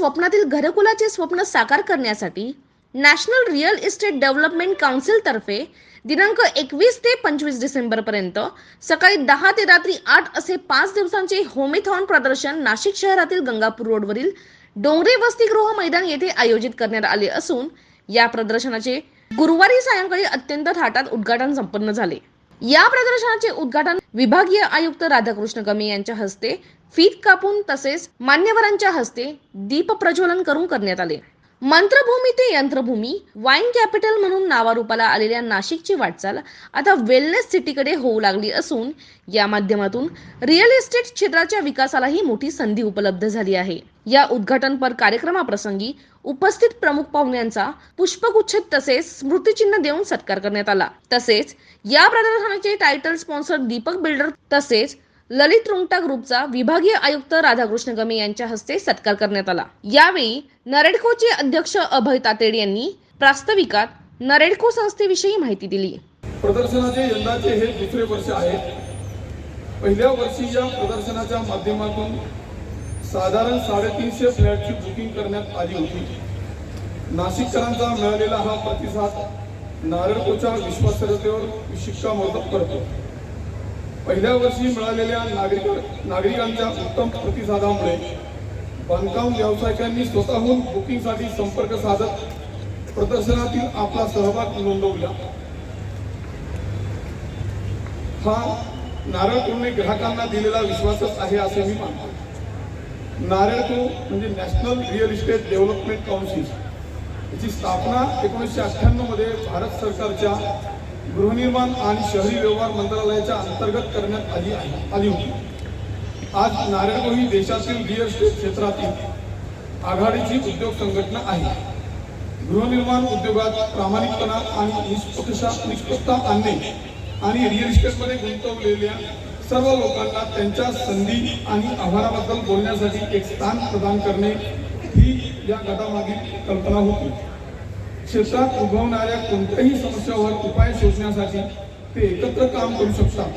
स्वप्नातील घरकुलाचे स्वप्न साकार करण्यासाठी नॅशनल रिअल इस्टेट डेव्हलपमेंट काउन्सिलतर्फे दिनांक एकवीस ते पंचवीस डिसेंबर पर्यंत सकाळी दहा ते रात्री आठ असे पाच दिवसांचे होमेथॉन प्रदर्शन नाशिक शहरातील गंगापूर रोडवरील डोंगरे वसतिगृह मैदान येथे आयोजित करण्यात आले असून या प्रदर्शनाचे गुरुवारी सायंकाळी अत्यंत थाटात उद्घाटन संपन्न झाले. या प्रदर्शनाचे उद्घाटन विभागीय आयुक्त राधाकृष्ण गमे यांच्या हस्ते फीत कापून तसेच मान्यवरांच्या हस्ते दीप प्रज्वलन करून करण्यात आले. मंत्रभूमी ते यंत्रभूमी वाईन कॅपिटल म्हणून नावारूपाला आलेल्या नाशिकची वाटचाल आता वेलनेस सिटीकडे होऊ लागली असून या माध्यमातून रिअल इस्टेट क्षेत्राच्या विकासालाही मोठी संधी उपलब्ध झाली आहे. या उद्घाटनपर कार्यक्रमाप्रसंगी उपस्थित प्रमुख पाहुण्यांचा पुष्पगुच्छ तसेच स्मृतिचिन्ह देऊन सत्कार करण्यात आला. तसेच या प्रदर्शनाचे टायटल स्पॉन्सर दीपक बिल्डर तसेच ललित रुंगटा ग्रुपचा विभागीय आयुक्त राधाकृष्ण गमे यांच्या हस्ते सत्कार करण्यात आला. यावेळी नरेडकोचे अध्यक्ष अभय तातेड यांनी प्रास्ताविकात नरेडको संस्थेविषयी माहिती दिली. प्रदर्शनाचे यंदाचे हे दुसरे वर्ष आहे. पहिल्या वर्षी या प्रदर्शनाच्या माध्यमातून साधारण साडेतीनशे फ्लॅटची बुकिंग करण्यात आली होती. नाशिककरांचा मिळालेला हा प्रतिसाद नारळकोच्या विश्वासार्हतेवर शिक्कामोर्तब करतो. पहिल्या वर्षी मिळालेल्या नागरिक नागरिकांच्या उत्तम प्रतिसादामुळे बांधकाम व्यावसायिकांनी स्वतःहून बुकिंगसाठी संपर्क साधत प्रदर्शनातील आपला सहभाग नोंदवला. हा नारळ नारळपूरने ग्राहकांना दिलेला विश्वासच आहे असे मी मानतो. तो म्हणजे national real estate development council याची स्थापना एकोणीसशे अठ्ठ्याण्णवमध्ये भारत सरकारच्या गृहनिर्माण आणि शहरी व्यवहार मंत्रालयाच्या अंतर्गत करण्यात आली आली होती. आज नारायणगाव ही देशातील रिअल इस्टेट क्षेत्रातील आघाडीची उद्योग संघटना आहे. गृहनिर्माण उद्योगात प्रामाणिकपणा आणि निष्पक्षता निष्पक्षता आणणे आणि रिअल इस्टेटमध्ये गुंतवलेल्या सर्व लोकांना त्यांच्या संधी आणि आव्हानाबद्दल बोलण्यासाठी एक स्थान प्रदान करणे ही या गटामागील कल्पना होती. क्षेत्रात उद्भवणाऱ्या कोणत्याही समस्यावर उपाय शोधण्यासाठी ते एकत्र काम करू शकतात.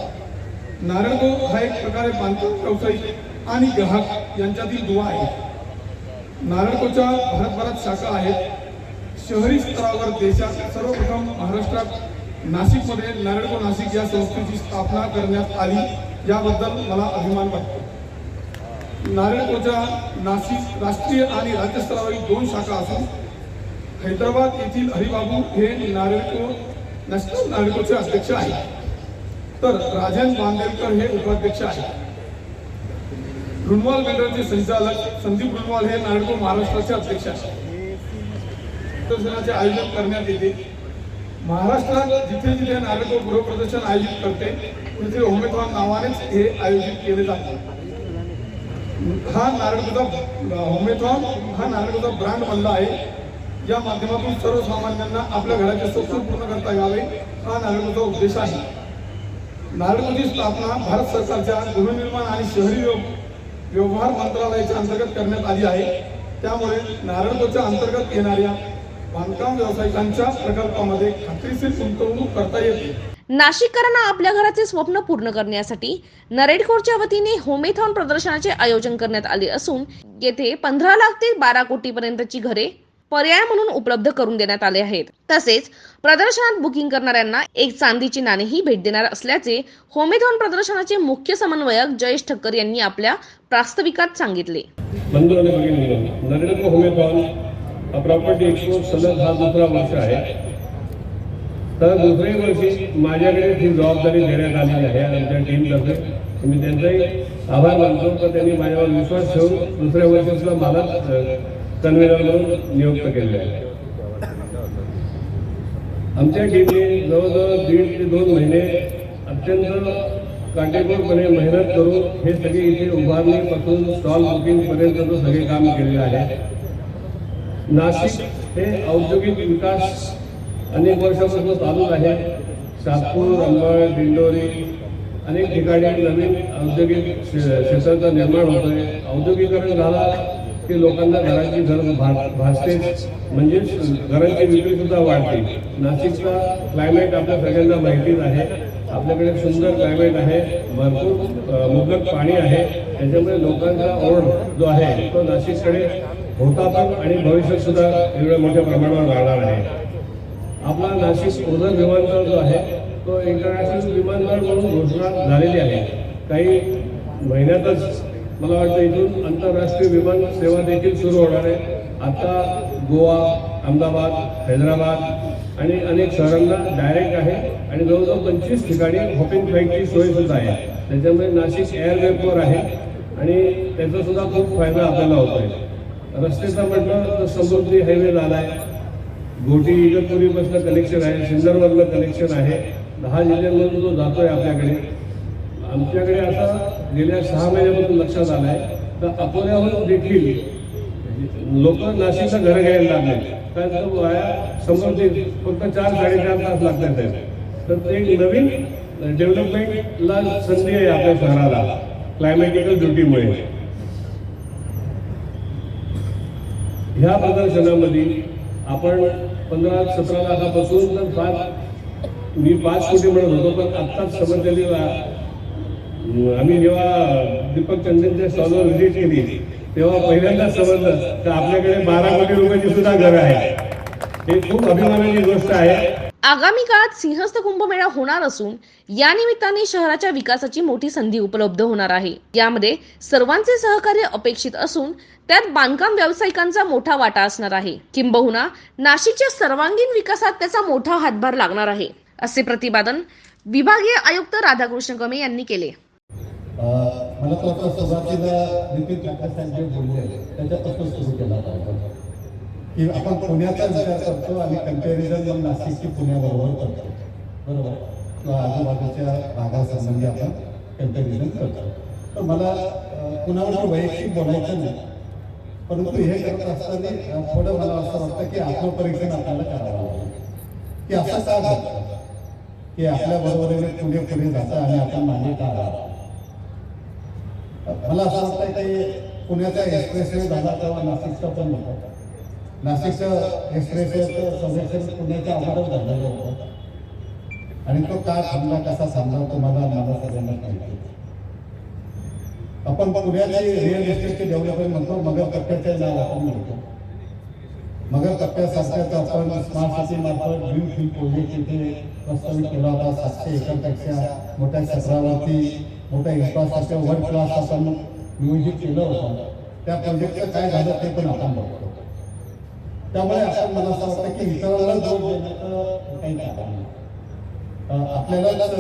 नारळगो हा एक प्रकारे बांधकाम व्यावसायिक आणि ग्राहक यांच्यातील दुवा आहे. नारायणगावच्या भारतभरात शाखा आहेत. शहरी स्तरावर देशात सर्वप्रथम महाराष्ट्रात नाशिकमध्ये नारळगो नाशिक या संस्थेची स्थापना करण्यात आली याबद्दल मला अभिमान वाटतो. नारायणगावच्या नाशिक राष्ट्रीय आणि राज्यस्तरावरील दोन शाखा असून हैदराबाद येथील हरिबाबू हे नारेको नॅशनल नारेकोचे अध्यक्ष आहेत. तर राजन बांदेलकर हे उपाध्यक्ष आहेत. रुणवाल बिल्डरचे संचालक संदीप रुणवाल हे नारेको महाराष्ट्राचे अध्यक्ष आहेत. प्रदर्शनाचे आयोजन करण्यात येते. महाराष्ट्रात जिथे जिथे नारेको गृहप्रदर्शन आयोजित करते तिथे उमेदवार नावानेच हे आयोजित केले जाते. हा नारायणकोचा उमेदवार हा नारायणकोचा ब्रँड बनला आहे. या माध्यमातून सर्वसामान्यांना आपल्या घराचे स्वप्न पूर्ण करता यावे हा नारायणचा उद्देश आहे. नारायणची स्थापना भारत सरकारच्या गृहनिर्माण आणि शहरी व्यवहार मंत्रालयाच्या अंतर्गत करण्यात आली आहे. त्यामुळे नारायणच्या अंतर्गत येणाऱ्या बांधकाम व्यावसायिकांच्या प्रकल्पामध्ये खात्रीशीर गुंतवणूक करता येते. नाशिककरांना आपल्या घराचे स्वप्न पूर्ण करण्यासाठी नरेडखोरच्या वतीने होमेथॉन प्रदर्शनाचे आयोजन करण्यात आले असून येथे पंधरा लाख ते बारा कोटी पर्यंतची घरे पर्याय म्हणून उपलब्ध करून देण्यात आले आहेत. तसेच प्रदर्शनात बुकिंग करणाऱ्यांना एक चांदीची नाणेही भेट देणार असल्याचे होमेधॉन प्रदर्शनाचे मुख्य समन्वयक जयेश ठक्कर यांनी आपल्या प्रास्ताविकात सांगितले. नरेंद्र होमेथॉन प्रॉपर्टी एक्सपो सलग हा दुसरा वर्ष आहे. तर दुसऱ्या वर्षी माझ्याकडे ही जबाबदारी देण्यात आलेली आहे आमच्या टीमतर्फे मी त्यांचाही आभार मानतो. तर त्यांनी माझ्यावर विश्वास ठेवून दुसऱ्या वर्षी सुद्धा मला कन्व्हेनर म्हणून नियुक्त केले आहे आमच्या टीमने जवळजवळ दीड ते दोन महिने अत्यंत काटेकोरपणे मेहनत करून हे सगळे इथे उभारणीपासून स्टॉल बुकिंगपर्यंत सगळे काम केलेले आहे. नाशिक हे औद्योगिक विकास अनेक वर्षापासून चालू आहे. सातपूर अंबळ दिंडोरी अनेक ठिकाणी नवीन औद्योगिक क्षे- क्षेत्राचं निर्माण आहे औद्योगिकरण झाला. की लोकांना घराची घर भा- भासतेच म्हणजेच घरांची विक्री सुद्धा वाढते. नाशिकचा क्लायमेट आपल्या सगळ्यांना माहितीच आहे. आपल्याकडे सुंदर क्लायमेट आहे. भरपूर मुबलक पाणी आहे. त्याच्यामुळे लोकांचा ओढ जो आहे तो नाशिककडे होता पण आणि भविष्यात सुद्धा एवढ्या मोठ्या प्रमाणावर राहणार आहे. आपला नाशिक ओझर विमानतळ जो आहे तो इंटरनॅशनल विमानतळ म्हणून घोषणा झालेली आहे. काही महिन्यातच मला वाटतं इथून आंतरराष्ट्रीय विमान सेवा देखील सुरू होणार आहे. आता गोवा अहमदाबाद हैदराबाद आणि अनेक शहरांना डायरेक्ट आहे आणि जवळजवळ पंचवीस ठिकाणी हॉपिंग फ्लाईटची सोय सुद्धा आहे. त्याच्यामुळे नाशिक एअरवेपवर आहे आणि त्याचा सुद्धा खूप फायदा आपल्याला होतो आहे रस्त्याचा म्हटलं तर समृद्धी हायवे झाला आहे. गोटी इगतपुरीपासून कनेक्शन आहे सिन्नरमधलं कनेक्शन आहे. दहा जिल्ह्यांमधून जो जातो आहे आपल्याकडे. आमच्याकडे आता गेल्या सहा महिन्यापासून लक्षात आलं आहे तर अकोल्याहून देखील लोक नाशिकला घरं घ्यायला लागले. कारण वाया समृद्धी फक्त चार साडेचार तास लागतात तर ते एक नवीन डेव्हलपमेंटला संधी आहे आपल्या शहराला क्लायमॅटिकल ड्युटीमुळे ह्या प्रदर्शनामध्ये आपण पंधरा सतरा लाखापासून तर पाच मी पाच कोटी म्हणत होतो पण आत्ताच समजलेली आम्ही जेव्हा दीपक चंदनच्या स्टॉलवर व्हिजिट केली तेव्हा पहिल्यांदाच समजलं तर आपल्याकडे बारा कोटी रुपयाची सुद्धा घरं आहे हे खूप अभिमानाची गोष्ट आहे. आगामी काळात सिंहस्थ कुंभमेळा होणार असून या निमित्ताने शहराच्या विकासाची मोठी संधी उपलब्ध होणार आहे. यामध्ये सर्वांचे सहकार्य अपेक्षित असून त्यात बांधकाम व्यावसायिकांचा मोठा वाटा असणार आहे. किंबहुना नाशिकच्या सर्वांगीण विकासात त्याचा मोठा हातभार लागणार आहे. असे प्रतिपादन विभागीय आयुक्त राधाकृष्ण गमे यांनी केले. मला तर वाटतं सुरुवातीला नितीन काकासाहेब जे बोलले त्याच्यापासून सुरू केला पाहिजे की आपण पुण्याचा विचार करतो आणि कंपॅरिझन मग नाशिकची पुण्याबरोबर करतो. बरोबर? किंवा आजूबाजूच्या भागासंबंधी आपण कंपॅरिझन करतो. पण मला कुणावर वैयक्तिक बोलायचं नाही. परंतु हे करत असताना थोडं मला असं वाटतं की आत्मपरीक्षण आपल्याला करावं लागेल. की असं का झालं? की आपल्या बरोबरीने पुढे पुढे जातं आणि आपण मागे का राहतो मला असं वाटतं ते पुण्याचा एक्सप्रेसवे झाला तेव्हा नाशिकचा पण होता. नाशिकचं एक्सप्रेसवेचं संरक्षण पुण्याच्या अगोदर झालेलं होतं. आणि तो का थांबला कसा थांबला तुम्हाला मला सगळ्यांना माहिती आपण पुण्याची रिअल इस्टेटची डेव्हलपमेंट म्हणतो मग कप्प्याचे नाव आपण म्हणतो. मगर कप्प्यासारख्याच आपण स्मार्ट सिटी मार्फत ग्रीन फील्ड प्रोजेक्ट इथे प्रस्तावित केला होता. सातशे एकरपेक्षा मोठ्या क्षेत्रावरती मोठ्या इन्फ्रास्ट्रक्चर वर्ल्ड क्लास आपण नियोजित केलं होतं. त्या प्रोजेक्टचं काय झालं ते पण आपण बघतो. त्यामुळे आपण मला असं वाटतं की इतरांना जोड देण्याचं काही कारण नाही आपल्यालाच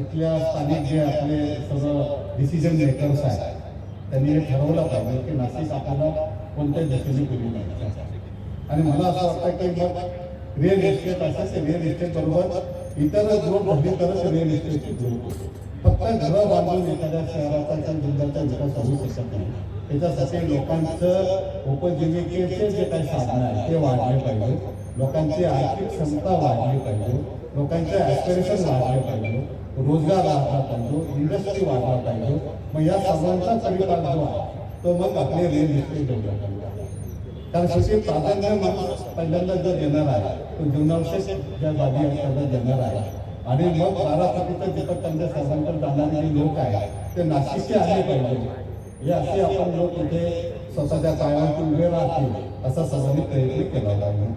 इथल्या स्थानिक जे आपले सर्व डिसिजन मेकर्स आहेत त्यांनी हे ठरवलं पाहिजे की नाशिक आपल्याला कोणत्या दिशेने पुढे जायचं आणि मला असं वाटतं की मग रिअल इस्टेट असं ते रिअल इस्टेट बरोबर इतर ग्रुप झाली तरच रिअल इस्टेटची ग्रुप होते फक्त घरं बांधून एखाद्या शहराचा किंवा जिल्ह्याचा विकास होऊ शकत नाही. त्याच्यासाठी लोकांचं उपजीविकेचे जे काही साधनं आहे ते वाढले पाहिजे. लोकांची आर्थिक क्षमता वाढली पाहिजे. लोकांचे ॲस्पिरेशन वाढले पाहिजे. रोजगार वाढला पाहिजे. इंडस्ट्री वाढला पाहिजे. मग या सर्वांचा परिपाक जो आहे तो मग आपले रिअल इस्टेट डेव्हलपमेंट आहे कारण शेवटी प्राधान्य माणूस पहिल्यांदा जर देणार आहे तो जीवनावश्यक ज्या जागी आहेत त्याला देणार आहे. आणि मग बारापतीचं दीपक त्यांच्या सर्वांकडे जाणारे लोक आहेत ते नाशिकचे आले पाहिजे. हे असे आपण लोक इथे स्वतःच्या काळातून वेळ राहतील असा सर्वांनी प्रयत्न केला पाहिजे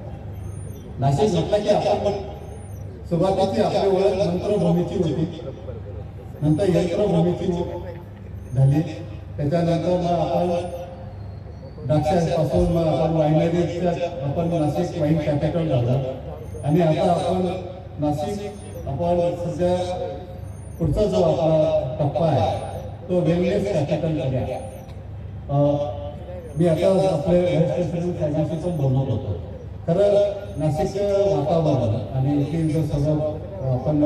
नाशिक म्हटलं की आपण पण सुरुवातीची आपली ओळख यंत्रभूमीची होती. नंतर यंत्रभूमीची झाली. त्याच्यानंतर मग आपण द्राक्षांपासून मग आपण वायनरीच्या आपण नाशिक वाईन कॅपिटल झालं. आणि आता आपण नाशिक आपण सध्या पुढचा जो आपला टप्पा आहे तो वेलनेस कॅपिटल झाल्या मी आता आपले रजिस्ट्रेशन साहेबांशी पण बोलत होतो. खरं नाशिकचं वातावरण आणि इथे जर सगळं आपण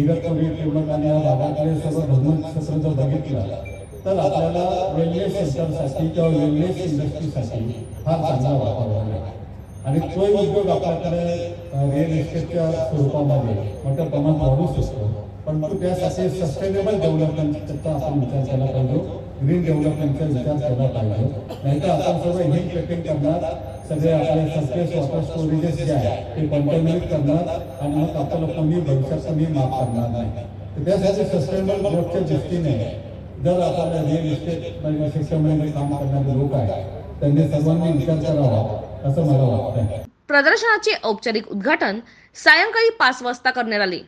इगतपुरी किंमत आणि या भागातले सगळं धर्मक्षेत्र जर बघितलं तर आपल्याला वेलनेस सेंटरसाठी किंवा वेलनेस इंडस्ट्रीसाठी फार चांगला वातावरण आहे. आणि तो उद्योग आपल्याकडे रिअल इस्टेटच्या स्वरूपामध्ये मोठ्या प्रमाणात वाढू शकतो. परंतु त्यासाठी सस्टेनेबल डेव्हलपमेंटचा आपण विचार केला पाहिजे. ग्रीन डेव्हलपमेंटचा विचार केला पाहिजे. नाहीतर आपण सर्व हिल ट्रेकिंग करणार. सगळे आपले सरफेस वॉटर स्टोरेजेस जे आहे ते कंटेनमेंट करणार. आणि मग आपल्याला कमी भविष्यात कमी माफ करणार नाही. तर त्यासाठी सस्टेनेबल ग्रोथच्या दृष्टीने जर आपल्याला रिअल इस्टेट सिस्टममध्ये काम करणारे लोक आहेत त्यांनी सर्वांनी विचार करावा असं मला वाटतं प्रदर्शनाचे औपचारिक उद्घाटन सायंकाळी पाच वाजता करण्यात आले.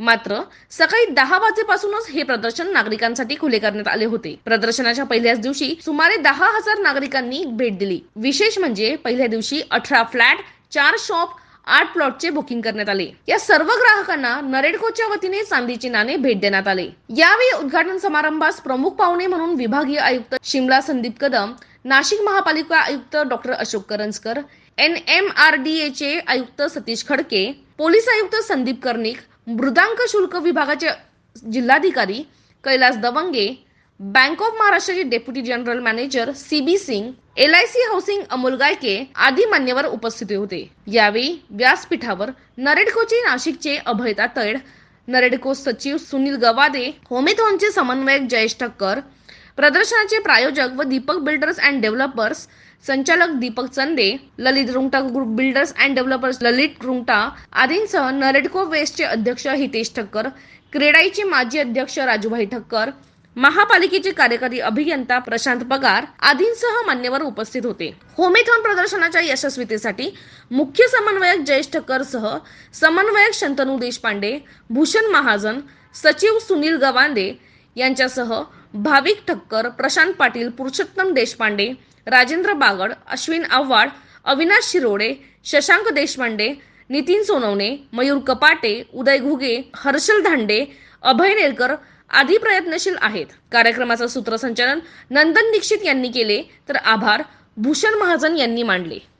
मात्र सकाळी दहा वाजेपासूनच हे प्रदर्शन नागरिकांसाठी खुले करण्यात आले होते. प्रदर्शनाच्या पहिल्याच दिवशी सुमारे दहा हजार नागरिकांनी भेट दिली. विशेष म्हणजे पहिल्या दिवशी अठरा फ्लॅट चार शॉप आठ प्लॉटचे बुकिंग करण्यात आले. या सर्व ग्राहकांना नरेडकोच्या वतीने चांदीचे नाणे भेट देण्यात आले. यावेळी उद्घाटन समारंभास प्रमुख पाहुणे म्हणून विभागीय आयुक्त शिमला संदीप कदम नाशिक महापालिका आयुक्त doctor Ashok Karanjkar N M R D एचे आयुक्त सतीश खडके पोलीस आयुक्त संदीप कर्णिक मृदांक शुल्क विभागाचे जिल्हाधिकारी कैलास दवंगे बँक ऑफ महाराष्ट्राचे deputy general manager C B Singh L I C housing Amol Gaike आदी मान्यवर उपस्थित होते. यावेळी व्यासपीठावर नरेडकोचे नाशिकचे अभयता तातड नरेडको सचिव सुनील गवादे होमेथॉनचे समन्वयक जयेश ठक्कर प्रदर्शनाचे प्रायोजक व दीपक बिल्डर्स अँड डेव्हलपर्स संचालक Deepak Chande Lalit Rungta group builders and developers Lalit Rungta आदींसह नरेडको वेस्टचे अध्यक्ष हितेश ठक्कर क्रेडाईचे माजी अध्यक्ष राजूभाई ठक्कर महापालिकेचे कार्यकारी अभियंता प्रशांत पगार आदींसह मान्यवर उपस्थित होते. होमेथॉन प्रदर्शनाच्या यशस्वीतेसाठी मुख्य समन्वयक जयेश ठक्करसह समन्वयक शंतनू देशपांडे भूषण महाजन सचिव सुनील गवांदे यांच्यासह भाविक ठक्कर प्रशांत पाटील पुरुषोत्तम देशपांडे राजेंद्र बागड अश्विन आव्हाड अविनाश शिरोडे शशांक देशपांडे नितीन सोनवणे मयूर कपाटे उदय घुगे हर्षल धांडे अभय नेरकर आधी प्रयत्नशील आहेत. कार्यक्रमाचं सूत्रसंचालन नंदन दीक्षित यांनी केले तर आभार. भूषण महाजन यांनी मांडले.